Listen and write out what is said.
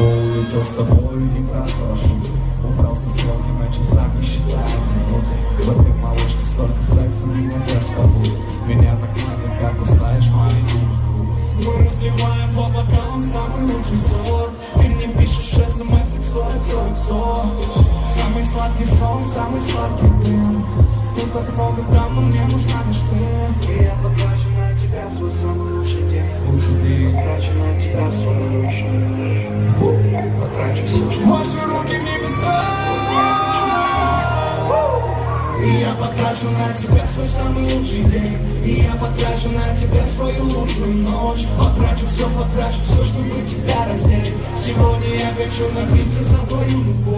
Улетел с тобой не как парашют Убрался в стрелки на часах и считаю минуты В этой малышке столько секса, меня побуд Меня так надо, как кусаешь маленькую губу Мы разливаем по бокалам самый лучший сорт. Ты мне пишешь смс XOXOXO Самый сладкий сон, самый сладкий дым Тут так много дам, но мне нужна лишь ты И я потрачу на тебя свой самый лучший день. Лучше ты Потрачу на тебя свой лучший Потрачу все, что Ваши руки в небеса. И я потрачу на тебя свой самый лучший день. И я потрачу на тебя свою лучшую ночь. Потрачу все, потрачу все, чтобы тебя раздеть. Сегодня я хочу напиться за твою любовь